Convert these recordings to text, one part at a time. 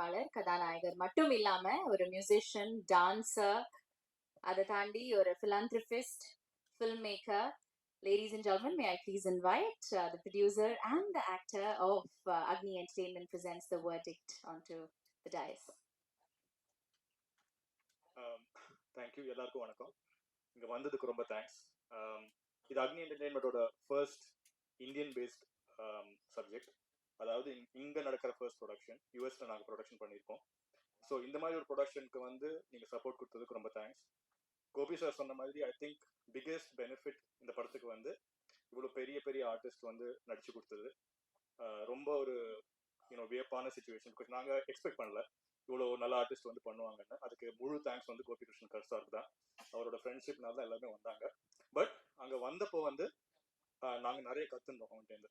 இசையமைப்பாளர் கதாநாயகர் மட்டும் இல்லாம ஒரு மியூசிஷியன் டான்சர் அதை தாண்டி ஒரு philanthropist film maker Ladies and gentlemen, may I please invite uh, the producer and the actor of uh, Agni Entertainment presents the verdict onto the dais. Thank you எல்லாருக்கும் வணக்கம் இங்க வந்ததுக்கு ரொம்ப தேங்க்ஸ் இது அக்னி என்டர்டைன்மெண்ட்டோட ஃபர்ஸ்ட் இந்தியன் பேஸ்ட் சப்ஜெக்ட் அதாவது இங்க- நடக்கிற ஃபர்ஸ்ட் ப்ரொடக்ஷன் யூஎஸ்ல நாங்கள் ப்ரொடக்ஷன் பண்ணியிருக்கோம். ஸோ இந்த மாதிரி ஒரு ப்ரொடக்ஷனுக்கு வந்து நீங்க சப்போர்ட் கொடுத்ததுக்கு ரொம்ப தேங்க்ஸ் கோபி சார் சொன்ன மாதிரி ஐ திங்க் பிக்கெஸ்ட் பெனிஃபிட் இந்த படத்துக்கு வந்து இவ்வளோ பெரிய பெரிய ஆர்டிஸ்ட் வந்து நடிச்சு கொடுத்தது. ரொம்ப ஒரு யூனோ வியப்பான சுச்சுவேஷன் பிகாஸ் நாங்கள் எக்ஸ்பெக்ட் பண்ணல. இவ்வளோ நல்ல ஆர்டிஸ்ட் வந்து பண்ணுவாங்கன்னு. அதுக்கு முழு தேங்க்ஸ் வந்து கோபி கிருஷ்ணன் கர் சார் தான். அவரோட ஃப்ரெண்ட்ஷிப்னால தான் எல்லாமே வந்தாங்க. பட் அங்கே வந்தப்போ வந்து ஆஹ் நாங்க நிறைய கற்றுருந்தோம் அவன்கிட்ட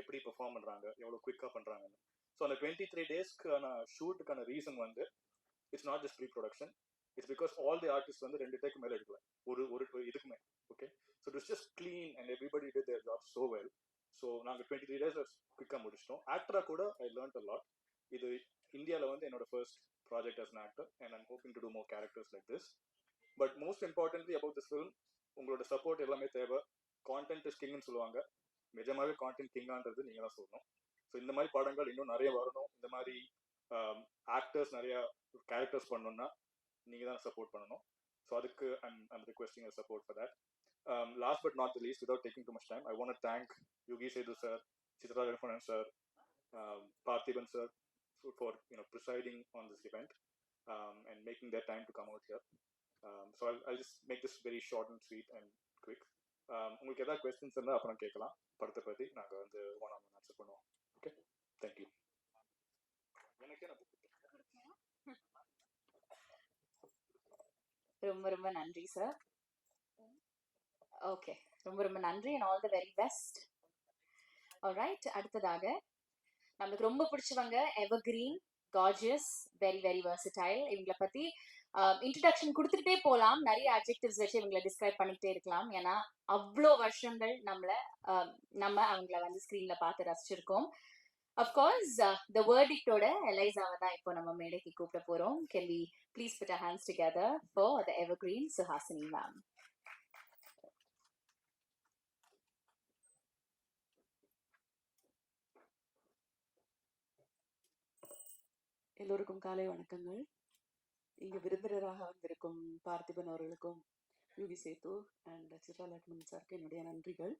எப்படி பெர்ஃபார்ம் பண்றாங்க எவ்வளோ குயிக்காக பண்றாங்கன்னு. ஸோ அந்த டுவெண்ட்டி த்ரீ டேஸ்க்கான ஷூட்டுக்கான ரீசன் வந்து it's not just pre production it's because all the artist வந்து ரெண்டு டேக்கு மேலே எடுக்கல ஒரு ஒரு இதுக்குமே okay so it's just clean and everybody did their job so well so நாங்கள் டுவெண்ட்டி த்ரீ டேஸ் குயிக்காக முடிச்சிட்டோம். ஆக்டராக கூட ஐ லேர்ன்ட் அ லாட் இது இந்தியாவில் வந்து என்னோட first project as an actor and I'm hoping to do more characters like this but most importantly about this film உங்களோட சப்போர்ட் எல்லாமே தேவை. கான்டென்ட் இஸ் கிங்னு சொல்லுவாங்க. நிஜமாவே கான்டென்ட் கிங்கான்றது நீங்க தான் சொல்லணும். ஸோ இந்த மாதிரி படங்கள் இன்னும் நிறைய வரணும். இந்த மாதிரி ஆக்டர்ஸ் நிறைய கேரக்டர்ஸ் பண்ணணும்னா நீங்க தான் சப்போர்ட் பண்ணணும். ஸோ அதுக்கு and I'm requesting support for that last but not least without taking too much time I want thank Yugi Sethu sir Chitra Ragunan sir Parthiban sir for you know presiding on this event and making their time to come out here so I just make this very short and sweet and quick உங்களுக்கு ஏதாவது questions இருந்தால் அப்புறம் கேட்கலாம். படத்தை பற்றி நாங்கள் வந்து one on answer பண்ணுவோம். ஓகே தேங்க்யூ எனக்கே நான் ரொம்ப ரொம்ப நன்றி சார் ஓகே ரொம்ப ரொம்ப நன்றி and all the very best right அடுத்ததாக நம்மளுக்கு ரொம்ப பிடிச்சவங்க ever green gorgeous very very versatile. இவங்களை பத்தி இன்ட்ரடக்ஷன் கொடுத்துட்டே போகலாம் நிறைய அட்ஜெக்டிவ்ஸ் வச்சு இவங்களை டிஸ்கிரைப் பண்ணிக்கிட்டே இருக்கலாம். ஏன்னா அவ்வளோ வருஷங்கள் நம்மள நம்ம அவங்கள வந்து ஸ்க்ரீன்ல பார்த்து ரசிச்சிருக்கோம். அஃப்கோர்ஸ் த வேர்டிக்டோட எலைசாவை தான் இப்போ நம்ம மேடைக்கு கூப்பிட போறோம். Can we please put hands together for the ever evergreen Suhasini ma'am எல்லோருக்கும் காலை வணக்கங்கள். இங்க விருந்தினராக வந்திருக்கும் பார்த்திபன் அவர்களுக்கும் யூகி சேத்து அண்ட் சித்ரா லக்ஷ்மண் சாருக்கு என்னுடைய நன்றிகள்.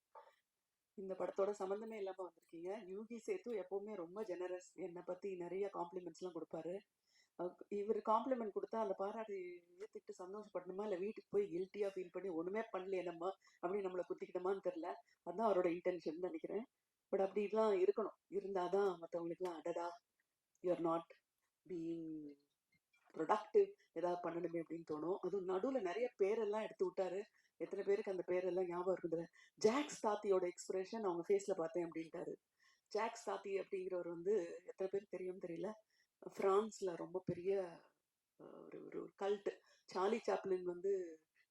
இந்த படத்தோட சம்மந்தமே இல்லாம வந்திருக்கீங்க. யூகி சேத்து எப்பவுமே ரொம்ப ஜெனரஸ் என்னை பத்தி நிறைய காம்ப்ளிமெண்ட்ஸ்லாம் கொடுப்பாரு. இவர் காம்ப்ளிமெண்ட் கொடுத்தா அந்த பாராட்டு ஏத்துக்கிட்டு சந்தோஷப்படணுமா? இல்ல வீட்டுக்கு போய் கில்ட்டியா ஃபீல் பண்ணி ஒண்ணுமே பண்ணல நம்ம அப்படின்னு நம்மளை குத்திக்கிட்டோமான்னு தெரியல. அதான் அவரோட இன்டென்ஷன் நினைக்கிறேன். பட் அப்படிலாம் இருக்கணும். இருந்தாதான் மற்றவங்களுக்குலாம் அடடா யூஆர் நாட் பீயிங் ப்ரொடக்டிவ் ஏதாவது பண்ணணுமே அப்படின்னு தோணும். அதுவும் நடுவில் நிறைய பேரெல்லாம் எடுத்து விட்டாரு. எத்தனை பேருக்கு அந்த பேரெல்லாம் ஞாபகம் இருக்குது ஜாக்ஸ் தாத்தியோட எக்ஸ்பிரஷன் அவங்க ஃபேஸில் பார்த்தேன் அப்படின்ட்டாரு. ஜாக்ஸ் தாத்தி அப்படிங்கிறவர் வந்து எத்தனை பேருக்கு தெரியும் தெரியல. ஃப்ரான்ஸில் ரொம்ப பெரிய ஒரு ஒரு கல்ட் சார்லி சாப்ளின் வந்து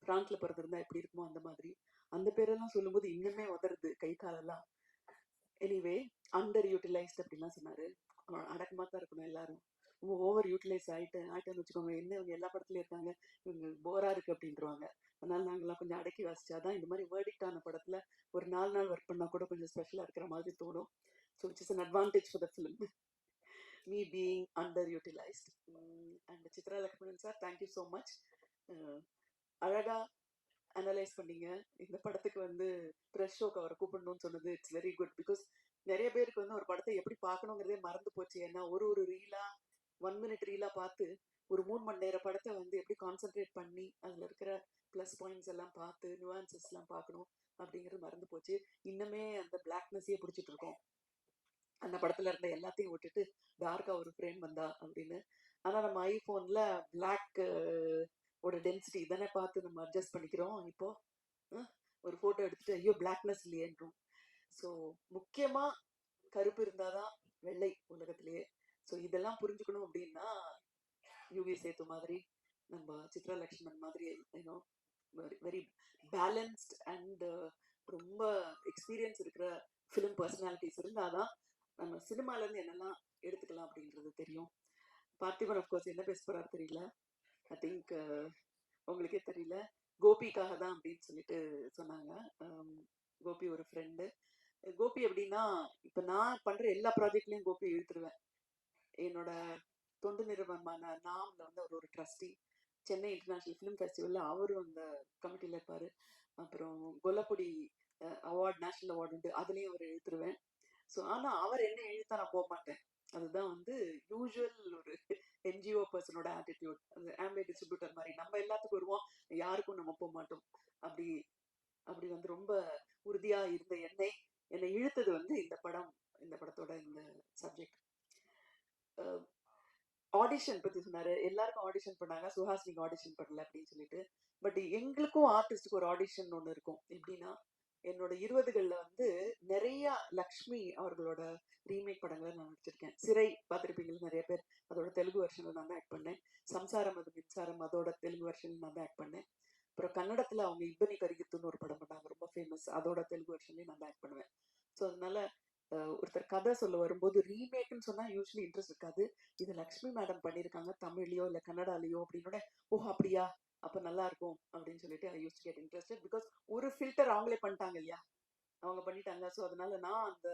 ஃப்ரான்ஸில் பிறந்திருந்தா எப்படி இருக்குமோ அந்த மாதிரி. அந்த பேரெல்லாம் சொல்லும்போது இன்னுமே உதருது கை காலெல்லாம். எனிவே அண்டர் யூட்டிலைஸ்ட் அப்படின்லாம் சொன்னாரு. அடக்கமாக தான் இருக்கணும் எல்லாரும். ஓவர் யூட்டிலைஸ் ஆகிட்டு ஆயிட்டேன்னு வச்சுக்கோங்க. என்ன இவங்க எல்லா படத்துலையும் இருக்காங்க இவங்க போரா இருக்கு அப்படின்றவாங்க. அதனால நாங்கெல்லாம் கொஞ்சம் அடக்கி வாசிச்சாதான் இந்த மாதிரி வேர்டிக்ட் ஆன படத்துல ஒரு நாலு நாள் ஒர்க் பண்ணா கூட கொஞ்சம் ஸ்பெஷலா இருக்கிற மாதிரி தோணும். So which is an advantage for the film me being under utilised and Chitra Lakshmanan sir thank you so much அழகா அனலைஸ் பண்ணீங்க. இந்த படத்துக்கு வந்து ப்ரெஷ் ஷோக்கு அவரை கூப்பிடணும்னு சொன்னது இட்ஸ் வெரி குட் பிகாஸ் நிறைய பேருக்கு வந்து ஒரு படத்தை எப்படி பார்க்கணுங்கிறதே மறந்து போச்சு. ஏன்னா ஒரு ஒரு ரீலாக ஒன் மினிட் ரீலா பார்த்து ஒரு மூணு மணி நேர படத்தை வந்து எப்படி கான்சென்ட்ரேட் பண்ணி அதுல இருக்கிற ப்ளஸ் பாயிண்ட்ஸ் எல்லாம் பார்த்து nuances எல்லாம் பார்க்கணும் அப்படிங்கிறது மறந்து போச்சு. இன்னுமே அந்த பிளாக்னஸையே பிடிச்சிட்டு இருக்கோம். அந்த படத்துல இருந்த எல்லாத்தையும் விட்டுட்டு டார்க்கா ஒரு ஃப்ரேம் வந்தா அப்படின்னு. ஆனா நம்ம ஐபோன்ல பிளாக் ஓட டென்சிட்டி தானே பார்த்து நம்ம அட்ஜஸ்ட் பண்ணிக்கிறோம். இப்போ ஒரு போட்டோ எடுத்துட்டு ஐயோ பிளாக்னஸ் இல்லையேன்றோம். ஸோ முக்கியமா கருப்பு இருந்தாதான் வெள்ளை உலகத்திலேயே. ஸோ இதெல்லாம் புரிஞ்சுக்கணும் அப்படின்னா யூவி சேத்து மாதிரி நம்ம சித்ரா லக்ஷ்மண் மாதிரி ஏன்னோ வெரி பேலன்ஸ்ட் அண்ட் ரொம்ப எக்ஸ்பீரியன்ஸ் இருக்கிற ஃபிலிம் பர்சனாலிட்டிஸ் இருந்தாதான் நம்ம சினிமால இருந்து என்னெல்லாம் எடுத்துக்கலாம் அப்படின்றது தெரியும். பார்த்திபன் அஃப்கோர்ஸ் என்ன பேச போறாரு தெரியல. ஐ திங்க் உங்களுக்கே தெரியல. கோபிக்காக தான் அப்படின்னு சொல்லிட்டு சொன்னாங்க. Um, கோபி ஒரு ஃப்ரெண்டு கோபி அப்படின்னா இப்போ நான் பண்ற எல்லா ப்ராஜெக்ட்லயும் கோபி இழுத்துருவேன். என்னோட தொண்டு நிறுவனமான நாம்ல வந்து அவர் ஒரு ட்ரஸ்டி சென்னை இன்டர்நேஷனல் ஃபிலிம் ஃபெஸ்டிவலில் அவரும் அந்த கமிட்டியில் இருப்பார். அப்புறம் கொல்லப்பொடி அவார்ட் நேஷனல் அவார்டு உண்டு. அதுலேயும் அவர் எழுத்துருவேன் ஸோ ஆனால் அவர் என்ன எழுத்தா நான் போக மாட்டேன். அதுதான் வந்து யூஸ்வல் ஒரு என்ஜிஓ பர்சனோட ஆட்டிடியூட் அந்த ஆம்பே டிஸ்ட்ரிபியூட்டர் மாதிரி. நம்ம எல்லாத்துக்கும் வருவோம். யாருக்கும் நம்ம போக மாட்டோம். அப்படி அப்படி வந்து ரொம்ப உறுதியாக இருந்த என்னை என்னை இழுத்தது வந்து இந்த படம் இந்த படத்தோட இந்த சப்ஜெக்ட் ஆடிஷன் பத்தி சொன்னாரு. எல்லாருக்கும் ஆடிஷன் பண்ணாங்க. சுஹாஸ் நீங்க ஆடிஷன் பண்ணல அப்படின்னு சொல்லிட்டு. பட் எங்களுக்கும் ஆர்டிஸ்டுக்கு ஒரு ஆடிஷன் ஒன்று இருக்கும். எப்படின்னா என்னோட இருபதுகள்ல வந்து நிறைய லக்ஷ்மி அவர்களோட ரீமேக் படங்களை நான் நடிச்சிருக்கேன். சிறை பார்த்துருப்பீங்களா நிறைய பேர். அதோட தெலுங்கு வருஷன்ல நான் தான் ஆக்ட் பண்ணேன். சம்சாரம் அது மின்சாரம் அதோட தெலுங்கு வெர்ஷன்ல நான் தான் ஆக்ட் பண்ணேன். அப்புறம் கன்னடத்துல அவங்க இப்பனி கரிகத்துன்னு ஒரு படம் பண்ணாங்க. ரொம்ப ஃபேமஸ் அதோட தெலுங்கு வருஷன்லயும் நான் தான் ஆக்ட் பண்ணுவேன். ஸோ அதனால ஒருத்தர் கதை சொல்ல வரும்போது ரீமேக்னு சொன்னா யூஸ்வலி இன்ட்ரெஸ்ட் இருக்காது. இது லக்ஷ்மி மேடம் பண்ணியிருக்காங்க தமிழ்லயோ இல்ல கன்னடாலயோ அப்படின்னோட ஓ அப்படியா? அப்ப நல்லா இருக்கும். அப்படின்னு சொல்லிட்டு I use get interested because ஒரு ஃபில்டர் அவங்களே பண்ணிட்டாங்க இல்லையா? அவங்க பண்ணிட்டாங்க. ஸோ அதனால நான் அந்த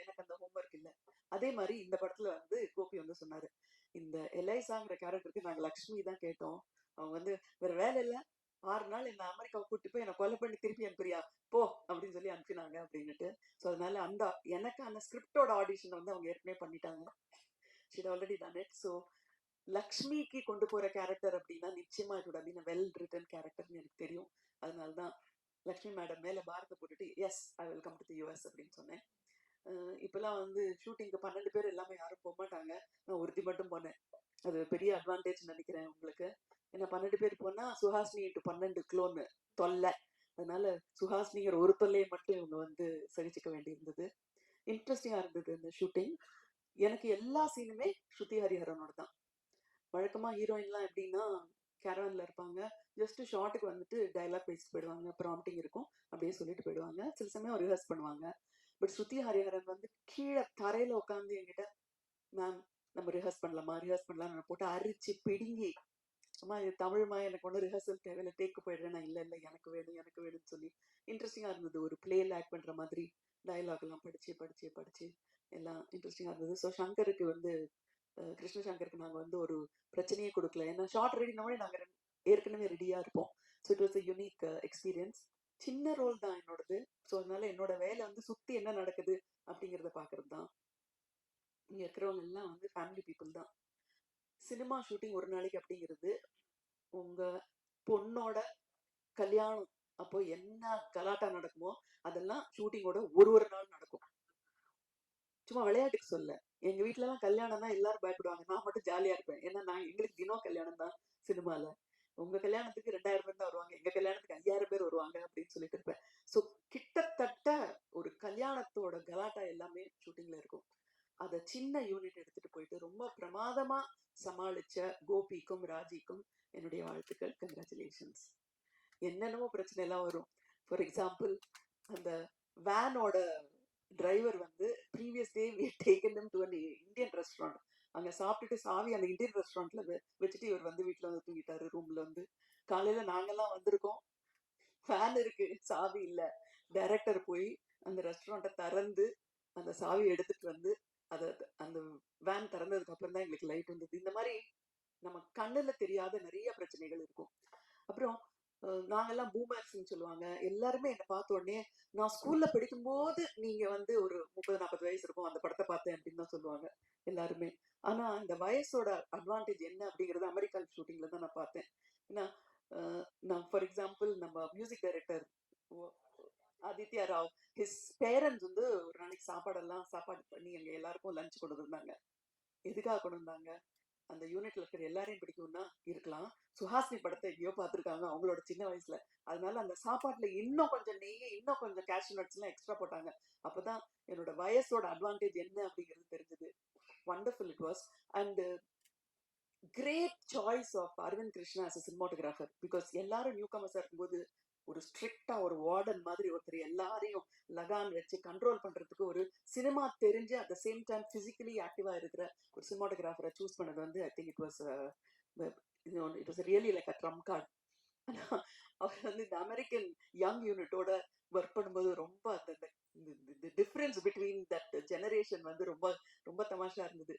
எனக்கு அந்த ஹோம்ஒர்க் இல்லை. அதே மாதிரி இந்த படத்துல வந்து கோபி வந்து சொன்னாரு. இந்த எலைசாங்கிற கேரக்டருக்கு நாங்க லக்ஷ்மி தான் கேட்டோம். அவங்க வந்து வேற வேலை இல்லை. ஆறு நாள் என்ன அமெரிக்காவை கூட்டிட்டு போய் என்னை கொலை பண்ணி திருப்பி அனுப்புறியா? போ அப்படின்னு சொல்லி அனுப்பினாங்க அப்படின்னுட்டு. ஸோ அதனால அந்த எனக்கு அந்த ஸ்கிரிப்டோட ஆடிஷன் வந்து அவங்க ஏற்கனவே பண்ணிட்டாங்க. Sheet already done it so லக்ஷ்மிக்கு கொண்டு போற கேரக்டர் அப்படின்னா நிச்சயமா it would வெல் ரிட்டன் கேரக்டர்னு எனக்கு தெரியும். அதனால தான் லக்ஷ்மி மேடம் மேல பாரத்தை போட்டுட்டு yes I welcome to the US அப்படின்னு சொன்னேன். இப்பெல்லாம் வந்து ஷூட்டிங்க்கு பன்னெண்டு பேர் எல்லாமே யாரும் போக மாட்டாங்க. நான் ஒருத்தி மட்டும் போனேன். அது பெரிய அட்வான்டேஜ் நினைக்கிறேன் உங்களுக்கு. ஏன்னா பன்னெண்டு பேர் போனா சுஹாசினி இன்ட்டு பன்னெண்டு கிலோன்னு தொல்லை. அதனால சுஹாசினிங்கிற ஒரு தொல்லையை மட்டும் இவங்க வந்து சகிச்சுக்க வேண்டியிருந்தது. இன்ட்ரெஸ்டிங்கா இருந்தது இந்த ஷூட்டிங் எனக்கு எல்லா சீனுமே ஸ்ருதி ஹரிஹரனோட தான். வழக்கமா ஹீரோயின்லாம் எப்படின்னா கேரவன்ல இருப்பாங்க. ஜஸ்ட் ஷார்ட்டுக்கு வந்துட்டு டைலாக் பேசிட்டு போயிடுவாங்க. ப்ராம்ப்டிங் இருக்கும். அப்படியே சொல்லிட்டு போயிடுவாங்க. சில சமயம் ரிஹர்ஸ் பண்ணுவாங்க. பட் ஸ்ருதி ஹரிஹரன் வந்து கீழே தரையில உட்காந்து என்கிட்ட மேம் நம்ம ரிஹர்ஸ் பண்ணலாமா? ரிஹர்ஸ் பண்ணலாம்னு போட்டு அரிச்சு பிடுங்கி சும்மா இது தமிழ்மா எனக்கு ஒன்றும் ரிஹர்சல் தேவையில்ல டேக்கு போயிடுறேன். நான் இல்லை இல்லை எனக்கு வேணும் எனக்கு வேணும்னு சொல்லி இன்ட்ரெஸ்டிங்காக இருந்தது. ஒரு பிளேயில் ஆக்ட் பண்ணுற மாதிரி டயலாக் எல்லாம் படித்து படித்து எல்லாம் இன்ட்ரெஸ்டிங்காக இருந்தது. ஸோ சங்கருக்கு வந்து கிருஷ்ணசங்கருக்கு கிருஷ்ண சங்கருக்கு நாங்கள் வந்து ஒரு பிரச்சனையே கொடுக்கல. ஏன்னா ஷார்ட் ரெடினாவே நாங்கள் ஏற்கனவே ரெடியாக இருப்போம். So it was a unique experience சின்ன ரோல் தான் என்னோடது. ஸோ அதனால என்னோட வேலை வந்து சுற்றி என்ன நடக்குது அப்படிங்கிறத பார்க்கறது தான் இங்கே இருக்கிறவங்க எல்லாம் வந்து ஃபேமிலி பீப்புள் தான். சினிமா ஷூட்டிங் ஒரு நாளைக்கு அப்படிங்கிறது உங்க பொண்ணோட கல்யாணம் அப்போ என்ன கலாட்டா நடக்குமோ அதெல்லாம் ஷூட்டிங்கோட ஒரு ஒரு நாள் நடக்கும். சும்மா விளையாட்டுக்கு சொல்ல எங்க வீட்டுல எல்லாம் கல்யாணம் தான் எல்லாரும் பயப்படுவாங்க. நான் மட்டும் ஜாலியா இருப்பேன். ஏன்னா நான் எங்களுக்கு தினம் கல்யாணம் தான் சினிமால. உங்க கல்யாணத்துக்கு ரெண்டாயிரம் பேர் தான் வருவாங்க. எங்க கல்யாணத்துக்கு ஐயாயிரம் பேர் வருவாங்க அப்படின்னு சொல்லிட்டு இருப்பேன். ஸோ கிட்டத்தட்ட ஒரு கல்யாணத்தோட கலாட்டா எல்லாமே ஷூட்டிங்ல இருக்கும். அதை சின்ன யூனிட் எடுத்துட்டு போயிட்டு ரொம்ப பிரமாதமா சமாளிச்ச கோபிக்கும் ராஜிக்கும் என்னுடைய வாழ்த்துக்கள். கங்க்ராச்சுலேஷன்ஸ் என்னென்னமோ பிரச்சனை எல்லாம் வரும். ஃபார் எக்ஸாம்பிள் அந்த வேனோட டிரைவர் வந்து previous day we taken them to an Indian restaurant அங்க சாப்பிட்டுட்டு சாவி அந்த இந்தியன் ரெஸ்டாரண்ட்ல வச்சுட்டு இவர் வந்து வீட்டில் வந்து தூங்கிட்டாரு ரூம்ல வந்து. காலையில நாங்கெல்லாம் வந்திருக்கோம். ஃபேன் இருக்கு சாவி இல்ல. டைரக்டர் போய் அந்த ரெஸ்டாரண்ட்டை திறந்து அந்த சாவி எடுத்துட்டு வந்து அதை அந்த வேன் திறந்ததுக்கு அப்புறம் தான் எங்களுக்கு லைட் வந்தது. இந்த மாதிரி நம்ம கண்ணுல தெரியாத நிறைய பிரச்சனைகள் இருக்கும். அப்புறம் நாங்கெல்லாம் பூமர்ஸ்ன்னு சொல்லுவாங்க. எல்லாருமே என்னை பார்த்த உடனே நான் ஸ்கூல்ல படிக்கும்போது நீங்க வந்து ஒரு முப்பது நாற்பது வயசு இருக்கும். அந்த படத்தை பார்த்தேன் அப்படின்னு தான் சொல்லுவாங்க எல்லாருமே. ஆனா இந்த வயசோட அட்வான்டேஜ் என்ன அப்படிங்கறது அமெரிக்கா ஷூட்டிங்ல தான் நான் பார்த்தேன். ஏன்னா நான் ஃபார் எக்ஸாம்பிள் நம்ம music director Aditya Rao his parents வந்து ஒரு நாளைக்கு சாப்பாடெல்லாம் சாப்பாடு பண்ணி எங்க எல்லாருக்கும் லஞ்ச் கொண்டு வந்தாங்க எதுக்காக கொண்டு வந்தாங்க அந்த யூனிட்ல இருக்கிற எல்லாரையும் பிடிக்கும்னா இருக்கலாம். சுஹாசினி படத்தை எங்கேயோ பார்த்துருக்காங்க அவங்களோட சின்ன வயசுல. அதனால அந்த சாப்பாட்டுல இன்னும் கொஞ்சம் நெய் இன்னும் கொஞ்சம் கேஷ்யூ நட்ஸ் எல்லாம் எக்ஸ்ட்ரா போட்டாங்க. அப்பதான் என்னோட வயசோட அட்வான்டேஜ் என்ன அப்படிங்கிறது தெரிஞ்சது. Wonderful it was and great choice of Aravind Krishna as a because எல்லாரும் நியூ கமர்ஸா இருக்கும்போது ஒரு ஸ்ட்ரிக்டா ஒரு வார்டன் மாதிரி ஒருத்தர் எல்லாரையும் லகான் வச்சு கண்ட்ரோல் பண்றதுக்கு ஒரு சினிமா தெரிஞ்சு at the same time physically ஆக்டிவா இருக்கிற ஒரு சினிமாட்டோகிராஃபரை சூஸ் பண்ணது வந்து I think it was it was really like a trump card அவர் வந்து இந்த அமெரிக்கன் யங் யூனிட்டோட ஒர்க் பண்ணும்போது ரொம்ப அந்த டிஃப்ரென்ஸ் பிட்வீன் தட் ஜெனரேஷன் வந்து ரொம்ப ரொம்ப தமாஷா இருந்தது.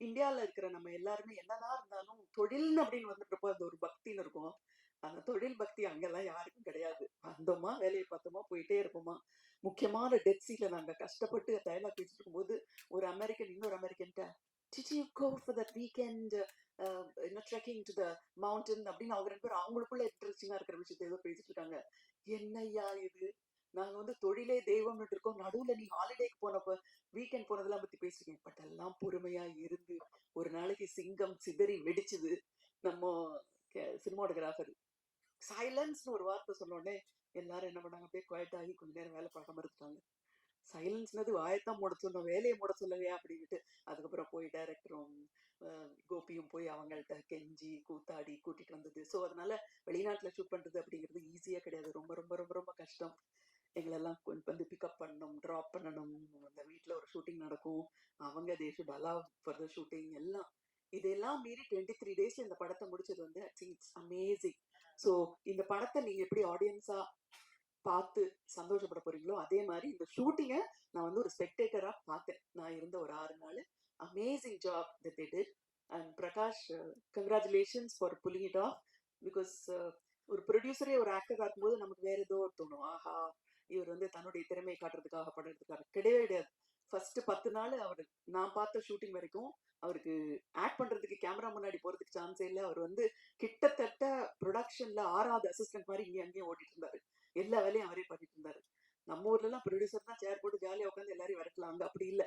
இந்தியாவில் இருக்கிற நம்ம எல்லாருமே என்னதான் இருந்தாலும் தொழில்னு அப்படின்னு வந்துட்டப்போ அது ஒரு பக்தின்னு இருக்கும். அந்த தொழில் பக்தி அங்கெல்லாம் யாருக்கும் கிடையாது. வந்தோமா வேலையை பார்த்தோமா போயிட்டே இருப்போமா. முக்கியமான டெட்ஸில நாங்க கஷ்டப்பட்டு டைலாக் பேசிட்டு இருக்கும்போது ஒரு அமெரிக்கன் இன்னொரு அமெரிக்கன்ட்ட Did you go for that weekend uh, you know, அப்படின்னு அவங்க ரெண்டு பேரும் அவங்களுக்குள்ள இன்ட்ரெஸ்டிங்கா இருக்கிற விஷயத்த ஏதோ பேசிட்டு இருக்காங்க. என்னய்யா இது? நாங்க வந்து தொழிலே தெய்வம்னு இருக்கோம். நடுவுல நீ ஹாலிடேக்கு போனப்ப வீக்கெண்ட் போனதெல்லாம் பத்தி பேசிருக்கேன் பட் எல்லாம் பொறுமையா இருந்து ஒரு நாளைக்கு சிங்கம் சிதறி வெடிச்சது. நம்ம சினிமாட்டோகிராஃபர். சைலன்ஸ்னு ஒரு வார்த்தை சொன்னோடனே எல்லாரும் என்ன பண்ணாங்க? போய் குவைட் ஆகி கொஞ்ச நேரம் வேலை பார்க்காம இருந்துட்டாங்க. சைலன்ஸ்னது வாயத்தான் மூட சொன்னோம் வேலையை மூட சொல்லலையா? அப்படின்ட்டு அதுக்கப்புறம் போய் டைரக்டரும் கோபியும் போய் அவங்கள்ட்ட கெஞ்சி கூத்தாடி கூட்டிட்டு வந்தது. ஸோ அதனால வெளிநாட்டில் ஷூட் பண்றது அப்படிங்கிறது ஈஸியாக கிடையாது. ரொம்ப ரொம்ப ரொம்ப ரொம்ப கஷ்டம். எங்களெல்லாம் கொண்டு வந்து பிக்கப் பண்ணணும் ட்ராப் பண்ணணும். அந்த வீட்டில் ஒரு ஷூட்டிங் நடக்கும். அவங்க they should allow for the shooting எல்லாம். இதெல்லாம் மீறி டுவெண்ட்டி த்ரீ டேஸ்ல இந்த படத்தை முடிச்சது வந்து இட்ஸ் அமேசிங் சோ இந்த படத்தை நீங்க எப்படி ஆடியன்ஸா பார்த்து சந்தோஷப்பட போறீங்களோ அதே மாதிரி இந்த ஷூட்டிங்கை நான் வந்து ஒரு ஸ்பெக்டேட்டரா பார்த்தேன். நான் இருந்த ஒரு ஆறு நாள். Amazing job that they and Prakash congratulations for pulling it off because ஒரு ப்ரொடியூசரே ஒரு ஆக்டர் இருக்கும்போது நமக்கு வேற ஏதோ ஒரு தோணும். ஆஹா இவர் வந்து தன்னுடைய திறமையை காட்டுறதுக்காக படுறதுக்காக கிடையவே கிடையாது. ஃபர்ஸ்ட் பத்து நாள் அவர் நான் பார்த்த ஷூட்டிங் வரைக்கும் அவருக்கு ஆக்ட் பண்றதுக்கு கேமரா முன்னாடி போறதுக்கு சான்ஸே இல்லை. அவர் வந்து கிட்டத்தட்ட ப்ரொடக்ஷன்ல ஆறாவது அசிஸ்டன்ட் மாதிரி இங்கே அங்கேயும் ஓட்டிட்டு இருந்தாரு. எல்லா வேலையும் அவரே பண்ணிட்டு இருந்தாரு. நம்ம ஊர்ல எல்லாம் ப்ரொடியூசர் தான் சேர் போட்டு ஜாலியா உட்காந்து எல்லாரையும் விரட்டலாம். அங்க அப்படி இல்லை.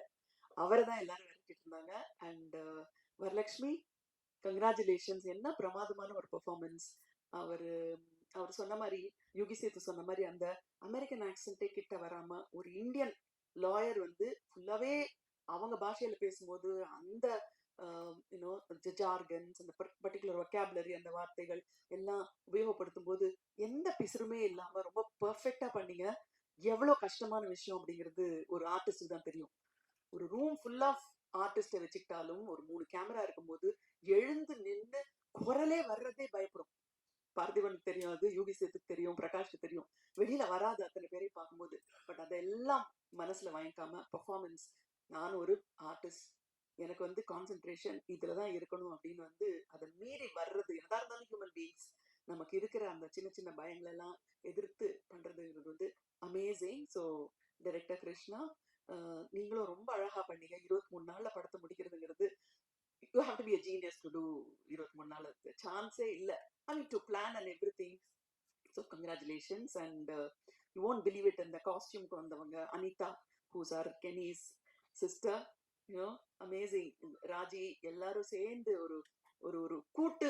அவரை தான் எல்லாரும் விரட்டிட்டு இருந்தாங்க. அண்ட் வரலட்சுமி கங்க்ராச்சுலேஷன்ஸ் என்ன பிரமாதமான ஒரு பெர்ஃபார்மன்ஸ் அவர் அவர் சொன்ன மாதிரி யுகி சேத்து சொன்ன மாதிரி அந்த அமெரிக்கன் ஆக்சென்ட்டே கிட்ட வராம ஒரு இந்தியன் லாயர் வந்து ஃபுல்லாவே அவங்க பாஷையில பேசும்போது அந்த யூனோ ஜார்கன்ஸ் அந்த பர்டிகுலர் ஒக்காபுலரி அந்த வார்த்தைகள் எல்லாம் உபயோகப்படுத்தும் போது எந்த பிசுருமே இல்லாம ரொம்ப பர்ஃபெக்டா பண்ணீங்க. எவ்வளவு கஷ்டமான விஷயம் அப்படிங்கிறது ஒரு ஆர்டிஸ்ட் தான் தெரியும். ஒரு ரூம் ஃபுல் ஆஃப் வச்சுக்கிட்டாலும் ஒரு மூணு கேமரா இருக்கும்போது எழுந்து நின்று குரலே வர்றதே பயப்படும். பார்த்திபனுக்கு தெரியும் அது யூகி சேத்துக்கு தெரியும் பிரகாஷ்க்கு தெரியும். வெளியில வராது அத்தனை பேரையும் பார்க்கும்போது. பட் அதெல்லாம் மனசுல வாங்கிக்காம பெர்ஃபார்மன்ஸ் நான் ஒரு ஆர்டிஸ்ட் எனக்கு வந்து கான்சென்ட்ரேஷன் இதுல தான் இருக்கணும் அப்படின்னு வந்து அதை மீறி வர்றது என்னதான் இருந்தாலும் ஹியூமன் பீயிங்ஸ் நமக்கு இருக்கிற அந்த சின்ன சின்ன பயங்கள் எல்லாம் எதிர்த்து பண்றதுங்கிறது வந்து அமேசிங் ஸோ டைரக்டர் கிருஷ்ணா நீங்களும் ரொம்ப அழகா பண்ணீங்க. இருபத்தி மூணு நாள்ல படத்தை முடிக்கிறதுங்கிறது you have to be a genius to do இருபத்தி மூணு நாள் சான்ஸே இல்லை. I mean to plan and everything so congratulations and you won't believe it இந்த காஸ்டியூம்க்கு வந்தவங்க Anitha who's are Kenny's sister you know amazing Raji எல்லாரும் சேர்ந்து ஒரு ஒரு ஒரு கூட்டு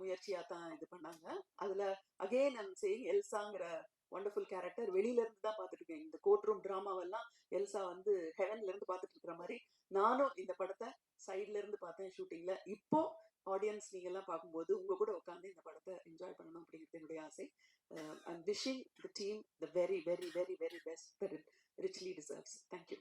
முயற்சியா தான் இது பண்ணாங்க. அதுல அகெயின் ஐம் சேயிங் எல்சாங்கிற ஒண்டர்ஃபுல் கேரக்டர் வெளியில இருந்து தான் பார்த்துட்டு இருக்கேன் இந்த கோர்ட் ரூம் டிராமாவெல்லாம் எல்சா வந்து ஹெவன்ல இருந்து பார்த்துட்டு இருக்கிற மாதிரி நானும் இந்த படத்தை சைட்ல இருந்து பார்த்தேன் ஷூட்டிங்ல இப்போ ஆடியன்ஸ் நீங்கள்லாம் பார்க்கும்போது உங்கள் கூட உட்காந்து இந்த படத்தை என்ஜாய் பண்ணணும் அப்படிங்கிறது என்னுடைய ஆசை. I'm wishing the team the very very very very best that it richly deserves thank you